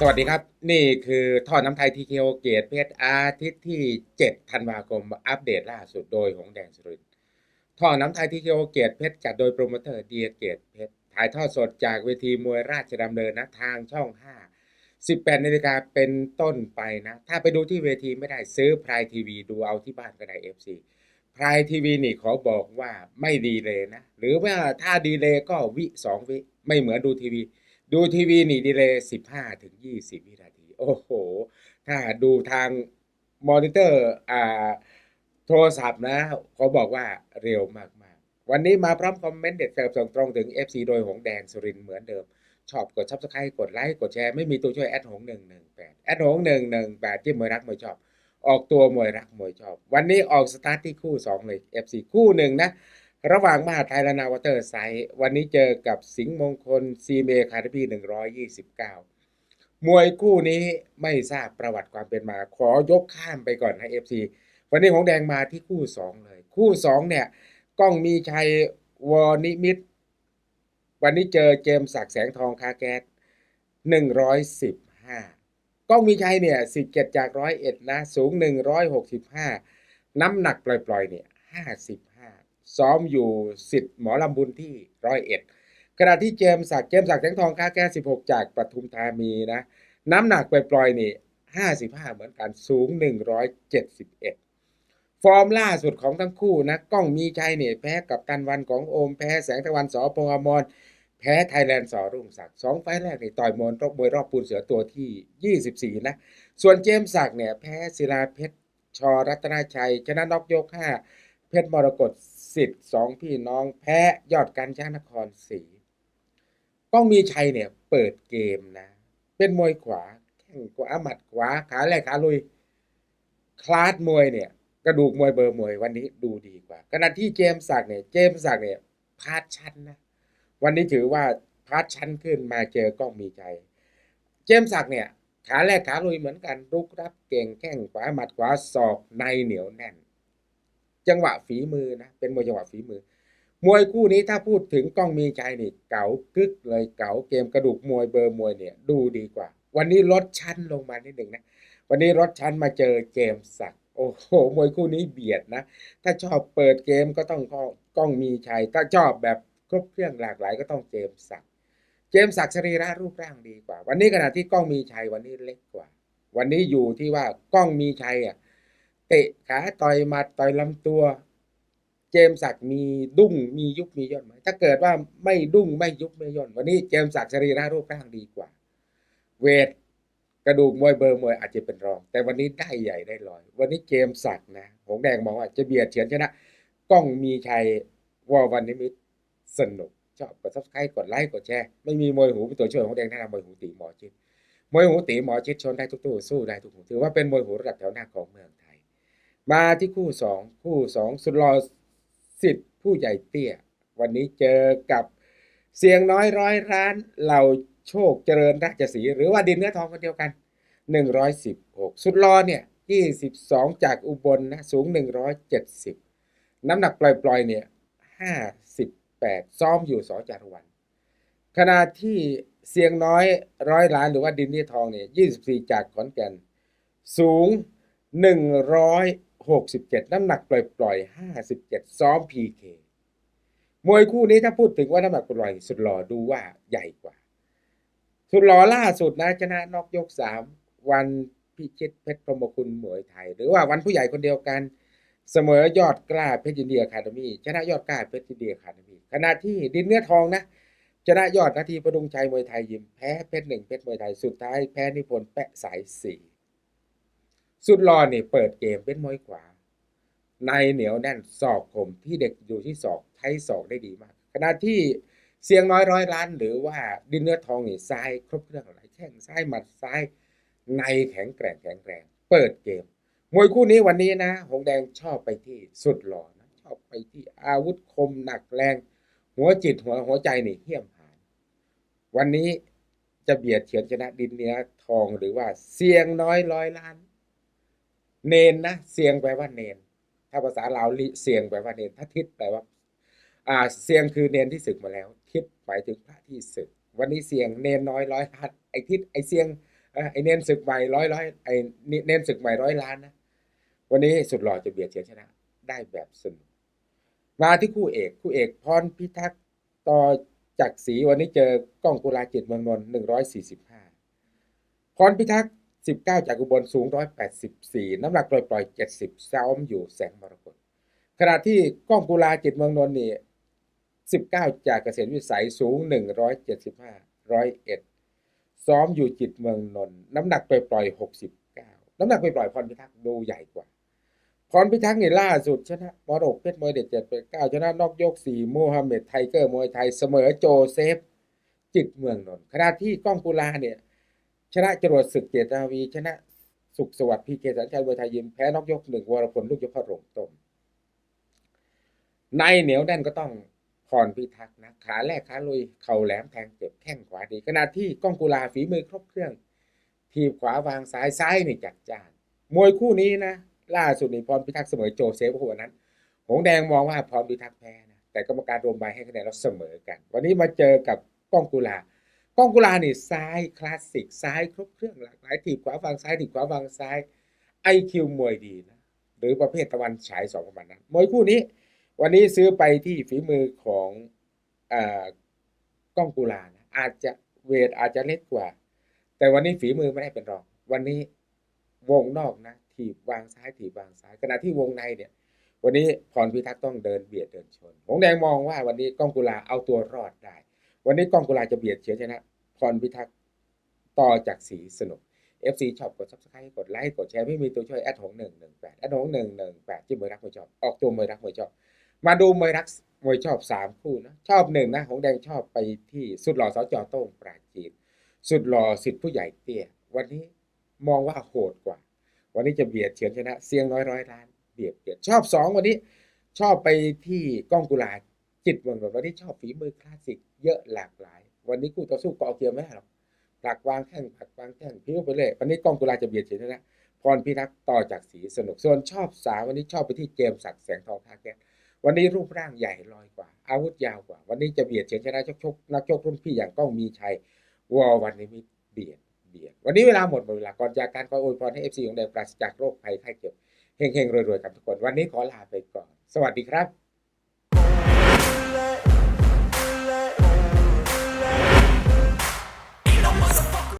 สวัสดีครับ นี่คือท่อน้ำไทยทีเคโอเกตเพชรอาทิตย์ที่ 7 ธันวาคม อัปเดตล่าสุดโดยหงแดงสุรินท่อน้ำไทยทีเคโอเกตเพชรจัดโดยโปรโมเตอร์เดียเกตเพชรถ่ายทอดสดจากเวทีมวยราชดำเนินนะทางช่อง 5 18นาฬิกาเป็นต้นไปนะ ถ้าไปดูที่เวทีไม่ได้ซื้อพรายทีวีดูเอาที่บ้านก็ได้ FC พรายทีวีนี่ขอบอกว่าไม่ดีเลยนะ หรือว่าถ้าดีเลยก็วิสองวิไม่เหมือนดูทีวี ดูทีวีนี่ดีเลยสิบห้าถึงยี่สิบวินาที โอ้โห ถ้าดูทางมอนิเตอร์อ่าโทรศัพท์นะเขาบอกว่าเร็วมากๆ วันนี้มาพร้อมคอมเมนต์เด็ดเสิร์ฟส่งตรงถึง FC โดยหงแดงสุรินเหมือนเดิม ชอบกด subscribe กดไลค์กดแชร์ไม่มีตัวช่วยแอดหงหนึ่งหนึ่งแปดแอดหงหนึ่งหนึ่งแปดที่มวยรักมวยชอบ ออกตัวมวยรักมวยชอบ วันนี้ออกสตาร์ทที่คู่สองเลย FC คู่หนึ่งนะ ระหว่างมหาไทยและนาวเตอร์ไซด์วันนี้เจอกับสิงห์มงคลซีเมคาร์บีหนึ่งร้อยยี่สิบเก้ามวยคู่นี้ไม่ทราบประวัติความเป็นมา ขอยกข้ามไปก่อนให้เอฟซีวันนี้ของแดงมาที่คู่สองเลย คู่สองเนี่ยก้องมีชัยวอนิมิต วันนี้เจอเจมสักแสงทองคาแก๊สหนึ่งร้อยสิบห้าก้องมีชัยเนี่ยสิบเจ็ดจากร้อยเอ็ดนะ สูงหนึ่งร้อยหกสิบห้าน้ำหนักปล่อยๆเนี่ยห้าสิบ ซ้อมอยู่สิทธิ์หมอลำบุญที่ร้อยเอ็ดขณะที่เจมส์ศักเจมส์ศักแสงทองค่าแก้สิบหกจากปทุมธานีนะ น้ำหนักปล่อยๆนี่ห้าสิบห้าเหมือนกันสูงหนึ่งร้อยเจ็ดสิบเอ็ดฟอร์มล่าสุดของทั้งคู่นะก้องมีชัยเนี่ยแพ้กับตันวันของโอม แพ้แสงตะวันสอพงอมรแพ้ไทยแลนด์สอรุ่งศักดิ์สองไฟแรกนี่ต่อยมวยรอบมวยรอบปูนเสือตัวที่ 24 นะ ส่วนเจมส์ศักดิ์เนี่ยแพ้ศิลาเพชรชอรัตนาชัย ชนะน็อกยก 5 เพชรมรกตสิทธิ์สองพี่น้องแพ้ยอดการช้านครศรีก้องมีชัยเนี่ยเปิดเกมนะ เป็นมวยขวาแข้งขวาหมัดขวาขาแรกขาลุย คลาสมวยเนี่ย กระดูกมวยเบอร์มวยวันนี้ดูดีกว่าขณะที่เจมส์ักเนี่ยเจมส์ักเนี่ยพาดชั้นนะวันนี้ถือว่าพาดชั้นขึ้นมาเจอก้องมีใจเจมส์ักเนี่ยขาแรกขาลุยเหมือนกันรุกรับเก่งแข้งขวาหมัดขวาศอกในเหนียวแน่น จังหวะฝีมือนะเป็นมวยจังหวะฝีมือ มวยคู่นี้ถ้าพูดถึงกล้องมีใจนี่เก๋ากึกเลยเก๋าเกมกระดูกมวยเบอร์มวยเนี่ยดูดีกว่า วันนี้ลดชั้นลงมานิดหนึ่งนะวันนี้ลดชั้นมาเจอเจมสักโอ้โหมวยคู่นี้เบียดนะ ถ้าชอบเปิดเกมก็ต้องกล้องมีชัยถ้าชอบแบบครบเครื่องหลากหลายก็ต้องเจมสักเจมสักดิ์สรีระรูปร่างดีกว่า วันนี้ขณะที่กล้องมีชัยวันนี้เล็กกว่า วันนี้อยู่ที่ว่ากล้องมีชัยอะ เตะขาต่อยหมัดต่อยลำตัว เจมสักมีดุ้งมียุบมีย่นไหมถ้าเกิดว่าไม่ดุ้งไม่ยุบไม่ย่นวันนี้เจมสักสรีระรูปร่างดีกว่า เวทกระดูกมวยเบอร์มวยอาจจะเป็นรอง แต่วันนี้ได้ใหญ่ได้ลอย วันนี้เจมสักนะหงแดงมองว่าจะเบียดเฉือนชนะกล้องมีชัยวอวันนิมิตสนุกชอบกดซับสไครต์กดไลค์กดแชร์ไม่มีมวยหูเป็นตัวช่วยของหงแดงแนะนำมวยหูตีหมอชิดมวยหูตีหมอชิดชนได้ทุกตู้สู้ได้ทุกหูถือว่าเป็นมวยหูระดับแถวหน้าของเมืองไทย มาที่คู่สองคู่สองสุดรอสิทธิ์ผู้ใหญ่เตี้ย วันนี้เจอกับเสียงน้อยร้อยร้านเหล่าโชคเจริญราชสีหรือว่าดินเนื้อทองคนเดียวกัน 116 สุดรอเนี่ย 22 จากอุบลนะสูง 170 น้ำหนักปล่อยๆเนี่ย58 ซ้อมอยู่สอจารวัน ขณะที่เสียงน้อยร้อยล้านหรือว่าดินเนี่ทองเนี่ย24 จากขอนแก่นสูง 67 น้ำหนักปล่อยๆ 57 ซ้อม PK มวยคู่นี้ถ้าพูดถึงว่าน้ำหนักปล่อยสุดหล่อดูว่าใหญ่กว่า สุดหล่อล่าสุดนะชนะนอกยกสามวันพิชิตเพชรพรหมคุณมวยไทย หรือว่าวันผู้ใหญ่คนเดียวกัน เสมอยอดกล้าเพชรยินเดียคาเดมี่ชนะยอดกล้าเพชรยินเดียคาเดมีขณะที่ดินเนื้อทองนะชนะยอดนาทีประดุงชัยมวยไทยยิมแพ้เพชรหนึ่งเพชรมวยไทยสุดท้ายแพ้นิพนธ์แปะสายสี่ สุดหลอนี่เปิดเกมเป็นมวยขวา ในเหนียวแน่นศอกคมที่เด็กอยู่ที่ศอกใช้ศอกได้ดีมาก ขณะที่เสียงน้อยร้อยล้าน หรือว่าดินเนื้อทองนี่ซ้ายครบเครื่องหลายแข้งซ้ายหมัดซ้าย ในแข็งแกร่งแข็งแรง เปิดเกม มวยคู่นี้วันนี้นะ หงแดงชอบไปที่สุดหล่อนะชอบไปที่อาวุธคมหนักแรง หัวจิตหัวหัวใจนี่เหี้ยมหานวันนี้จะเบียดเฉือนชนะดินเนื้อทองหรือว่าเสียงน้อยร้อยล้าน เนนนะเสียงแปลว่าเนน ถ้าภาษาลาวเสียงแปลว่าเนนถ้าทิศแปลว่าอ่าเสียงคือเนนที่ศึกมาแล้ว ทิศหมายถึงพระที่ศึก วันนี้เสียงเนนน้อยร้อยล้านไอ้ทิศไอ้เสียงเออไอเนนศึกใหม่ร้อยร้อยไอเนนศึกใหม่ร้อยล้านนะวันนี้สุดหล่อจะเบียดเฉียดชนะ ได้แบบสนุกมาที่คู่เอกคู่เอกพรพิทักษ์ต่อจากศรีวันนี้เจอกล้องกุลาจิตเมืองนนท์หนึ่งร้อยสี่สิบห้าพรพิทักษ์ สิบเก้าจากอุบลสูงร้อยแปดสิบสี่น้ำหนักปล่อยๆเจ็ดสิบซ้อมอยู่แสงมรกตขณะที่กล้องกุลาจิตเมืองนนท์นี่สิบเก้าจากเกษตรวิสัยสูงหนึ่งร้อยเจ็ดสิบห้าร้อยเอ็ดซ้อมอยู่จิตเมืองนนท์น้ำหนักปล่อยๆหกสิบเก้าน้ำหนักปล่อยๆพรพิทักษ์ดูใหญ่กว่าพรพิทักษ์นี่ล่าสุดชนะมรกเพชรมวยเด็ดเจ็ดเก้าชนะนอกยกสี่โมฮัมเหม็ดไทเกอร์มวยไทยเสมอโจเซฟ จิตเมืองนนท์ขณะที่ก้องกุลาเนี่ย ชนะจรวดศึกเกียรตินาวี ชนะสุขสวัสดิ์พีเกสัญชัยมวยไทยยิมแพ้นอกยกหนึ่งวรพลลูกยกพระโรงต้มในเหนียวแน่นก็ต้องพรพิทักษ์นะขาแรกขาลุยเข่าแหลมแทงเจ็บแข้งขวาดีขณะที่ก้องกุลาฝีมือครบเครื่อง ทีบขวาวางซ้ายซ้ายนี่จัดจ้านมวยคู่นี้นะล่าสุดนี่พรพิทักษ์เสมอโจเซฟหัวนั้น หงแดงมองว่าพรพิทักษ์แพ้นะแต่กรรมการรวมใบให้คะแนนเราเสมอกัน วันนี้มาเจอกับก้องกุลา ก้องกุลานี่ซ้ายคลาสสิกซ้ายครบเครื่องหลากหลายถีบขวาฝั่งซ้ายถีบขวาฝั่งซ้ายไอคิวมวยดีนะหรือประเภทตะวันฉายสองประมาณนั้นมวยคู่นี้ วันนี้ซื้อไปที่ฝีมือของอ่าก้องกุลานะอาจจะเวทอาจจะเล็กกว่า แต่วันนี้ฝีมือไม่ได้เป็นรอง วันนี้วงนอกนะถีบวางซ้ายถีบวางซ้ายขณะที่วงในเนี่ย วันนี้พรพิทักษ์ต้องเดินเบียดเดินชนหงแดงมองว่าวันนี้ก้องกุลาเอาตัวรอดได้ วันนี้กองกุลาจะเบียดเฉียดชนะ พรพิทักษ์ต่อจากสีสนุก FC ช็อบกด subscribe กดไลค์กดแชร์ไม่มีตัวช่วยแอดหงหนึ่งหนึ่งแปดแอดหงหนึ่งหนึ่งแปดที่มวยรักมวยชอบออกตัวมวยรักมวยชอบ มาดูมวยรักมวยชอบสามคู่นะชอบหนึ่งนะหงแดงชอบไปที่สุดหล่อสจโต้งปราจีน สุดหล่อสิทธิผู้ใหญ่เตี้ย วันนี้มองว่าโหดกว่า วันนี้จะเบียดเฉือนชนะเสียงน้อยร้อยล้านเบียดเบียดชอบสองวันนี้ ชอบไปที่ก้องกุลา จิตเมือนนท์วันนี้ชอบฝีมือคลาสสิกเยอะหลากหลาย วันนี้คู่ต่อสู้กอเกียวไม่ได้หรอกผลักวางแข้งผลักวางแข้งพิ้วไปเลย วันนี้ก้องกุลาจะเบียดเฉือนะพรพิทักษ์ต่อจากสีสนุกส่วนชอบสาวันนี้ชอบไปที่เจมสักดิ์แสงทองท่าแก้ววันนี้รูปร่างใหญ่ลอยกว่า อาวุธยาวกว่า วันนี้จะเบียดเฉือนชนะชกชกนักชกรุ่นพี่อย่างก้องมีชัยวอวันนี้มีเบียดเบียด วันนี้เวลาหมดหมดเวลาก่อนจากการขออวยพรให้เอฟซีของแดงปราศจากโรคภัยไข้เจ็บเฮงๆรวยๆกันทุกคน วันนี้ขอลาไปก่อน สวัสดีครับ